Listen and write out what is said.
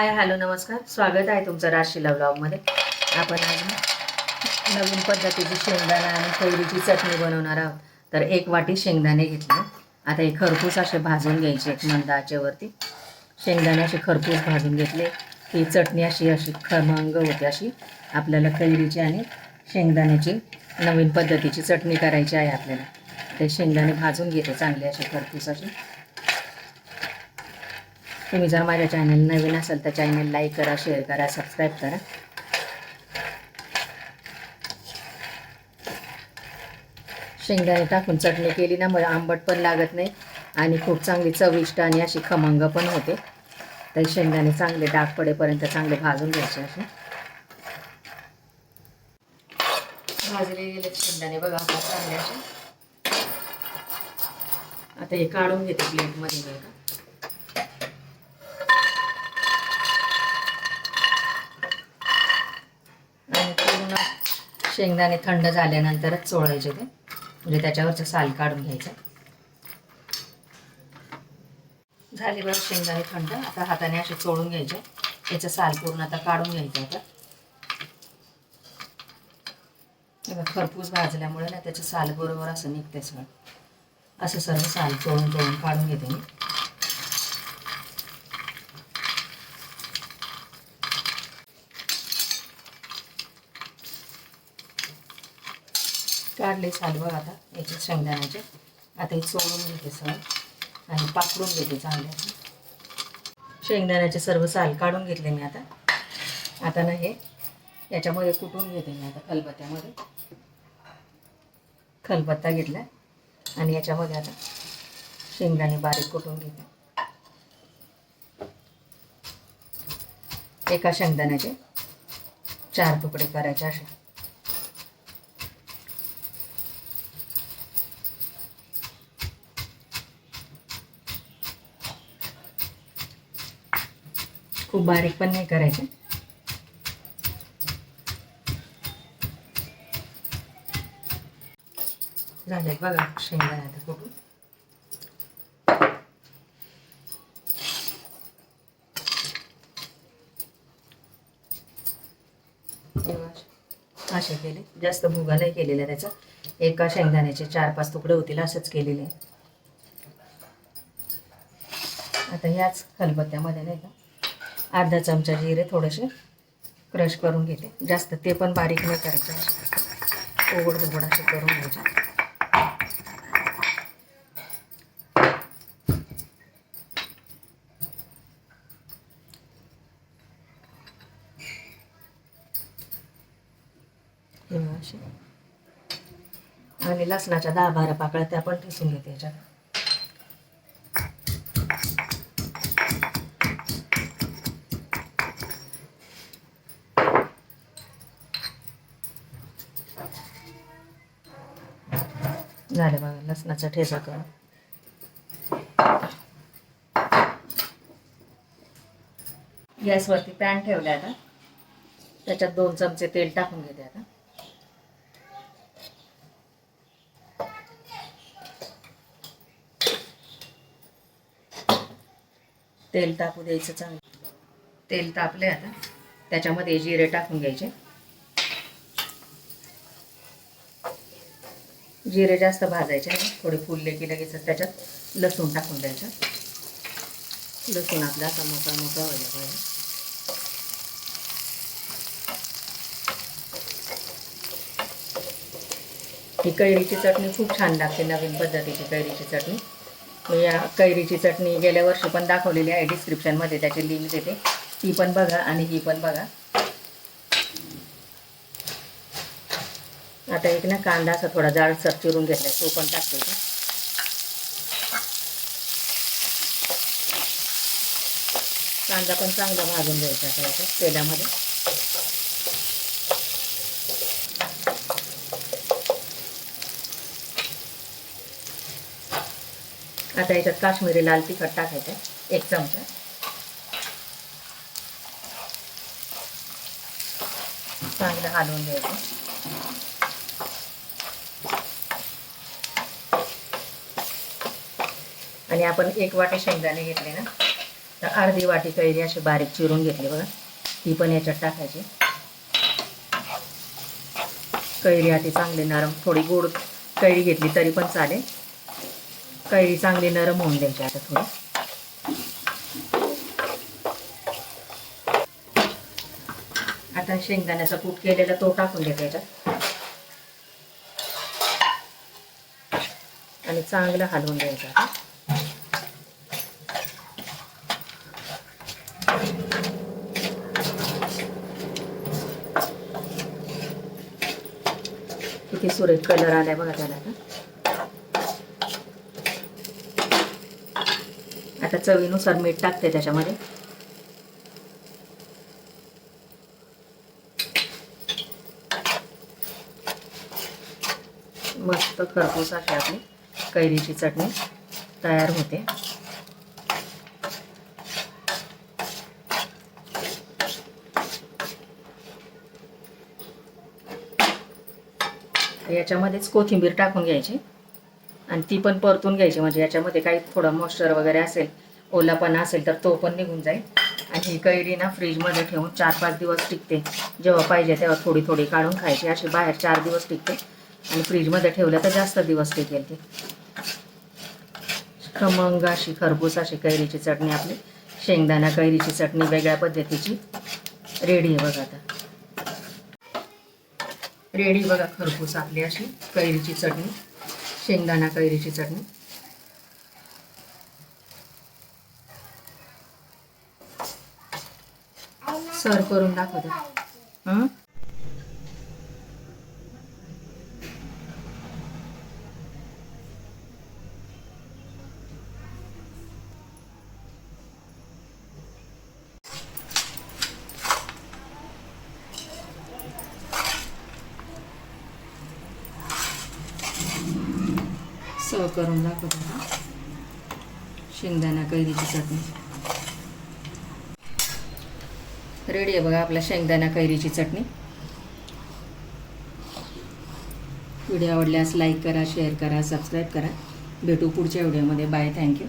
Hi hello नमस्कार. स्वागत आहे तुमचं राशीला ब्लॉगमध्ये. आपण आज नवीन पद्धतीची शेंगदाणा आणि कैरीची चटणी बनवणार आहोत. तर एक वाटी शेंगदाणे घेतले. आता हे खरपूस असे भाजून घ्यायचे एक मंद आचेवरती शेंगदाणे असे खरपूस भाजून घेतले. ही चटणी अशी अशी खमंग होती अशी. आपल्याला कैरीची आणि शेंगदाण्याची नवीन पद्धतीची चटणी करायची आहे आपल्याला. ते शेंगदाणे भाजून घेते चांगले असे खरपूस असे. तुम्ही जर माझ्या चॅनल नवीन असाल तर चॅनल लाईक करा शेअर करा सबस्क्राईब करा. शेंगदाणे टाकून चटणी केली ना मग आंबट पण लागत नाही आणि खूप चांगली चविष्ट आणि अशी खमंग पण होते. तर शेंगदाणे चांगले डाग पडेपर्यंत चांगले भाजून घ्यायचे असे. भाजले गेले शेंगदाणे बघा आता चांगले असे. आता हे काढून घेते प्लेटमध्ये बघा आणि पूर्ण शेंगदाणे थंड झाल्यानंतरच चोळायचे ते. म्हणजे त्याच्यावरचं साल काढून घ्यायचं. झाले बरं शेंगदाणे थंड. आता हाताने असे चोळून घ्यायचे. याचं साल पूर्ण आता काढून घ्यायचं आता. खरपूस भाजल्यामुळे ना त्याचं साल बरोबर असं निघते सगळं. असं सर्व साल चोळून चोळून काढून घेते मी. काढले साल बघा आता याचे शेंगदाण्याचे. आता हे चोळून घेते सगळं. आणि पाकडून घेते चांगले शेंगदाण्याचे सर्व साल काढून घेतले मी आता. आता ना हे याच्यामध्ये कुटून घेते मी आता खलबत्त्यामध्ये. खलबत्ता घेतला आणि याच्यामध्ये आता शेंगदाणे बारीक कुटून घेते. एका शेंगदाण्याचे चार तुकडे करायचे असे. खूप बारीक पण नाही करायचे. झाले बघा शेंगा आता कुठून. असे केले. जास्त भुगा नाही केलेला त्याचा. एका शेंगदाण्याचे चार पाच तुकडे होतील असंच केलेले. आता ह्याच खलबत्त्यामध्ये नाही का? अर्धा चमचा जिरे थोडेसे क्रश करून घेते. जास्त ते पण बारीक नाही करायचे. असे उघड असे करून घ्यायचे. हे असे. आणि लसणाच्या दहा बारा पाकळ्या त्या पण ठेसून घेते याच्यात. झाले बघा लसणाचा ठेचा करून गॅसवरती पॅन ठेवले आता. त्याच्यात दोन चमचे तेल टाकून घेते आता. तेल टाकू द्यायचं चांगलं. तेल तापले आता. त्याच्यामध्ये जिरे टाकून घ्यायचे. जिरे जास्त भाजायचे आहे थोडे फुलले की लगेच त्याच्यात लसूण टाकून द्यायचं. लसूण आपला असा मोठा मोठा व्हायला पाहिजे. ही कैरीची चटणी खूप छान लागते नवीन पद्धतीची कैरीची चटणी. मी या कैरीची चटणी गेल्या वर्षी पण दाखवलेली आहे डिस्क्रिप्शनमध्ये त्याची लिंक देते. ती पण बघा आणि ही पण बघा. आता एक ना कांदा असा थोडा जाडसर चिरून घेतला तो पण टाकतो का कांदा पण चांगला भाजून घ्यायचा आता तेलामध्ये. आता याच्यात काश्मीरी लाल तिखट टाकायचं एक चमचा. चांगलं हलवून घ्यायचं. आणि आपण एक वाटी शेंगदाणे घेतले ना तर अर्धी वाटी कैरी अशी बारीक चिरून घेतली बघा. ती पण याच्यात टाकायची. कैरी आधी चांगली नरम थोडी गोड कैरी घेतली तरी पण चालेल. कैरी चांगली नरम होऊन द्यायची आता थोडी. आता शेंगदाण्याचा कूट केलेला तो टाकून द्या याच्यात. आणि चांगलं हलवून द्यायचं किती सुरेख कलर आलाय बघा त्याला आता. आता चवीनुसार मीठ टाकते त्याच्यामध्ये. मस्त खरपूस अशी आपली कैरीची चटणी तयार होते. याच्यामध्येच कोथिंबीर टाकून घ्यायची. आणि ती पण परतून घ्यायची. म्हणजे याच्यामध्ये काही थोडं मॉइश्चर वगैरे असेल ओलापणा असेल तर तो पण निघून जाईल. आणि ही कैरी ना फ्रीजमध्ये ठेवून चार पाच दिवस टिकते. जेव्हा पाहिजे तेव्हा थोडी थोडी काढून खायची. अशी बाहेर चार दिवस टिकते. आणि फ्रीजमध्ये ठेवलं तर जास्त दिवस टिकेल ती. खमंग अशी खरबूस अशी कैरीची चटणी आपली. शेंगदाणा कैरीची चटणी वेगळ्या पद्धतीची. रेडी आहे बघा आता. रेडी बघा खरपूस आपली अशी कैरीची चटणी शेंगदाणा कैरीची चटणी. सर्व करून दाखवते. सर्व करून दाखवते हं. शेंगदाणा कैरीची चटणी. रेडी आहे बघा आपला शेंगदाणा कैरीची चटणी. व्हिडिओ आवडल्यास लाईक करा शेअर करा सबस्क्राईब करा. भेटू पुढच्या व्हिडिओमध्ये. Bye thank you.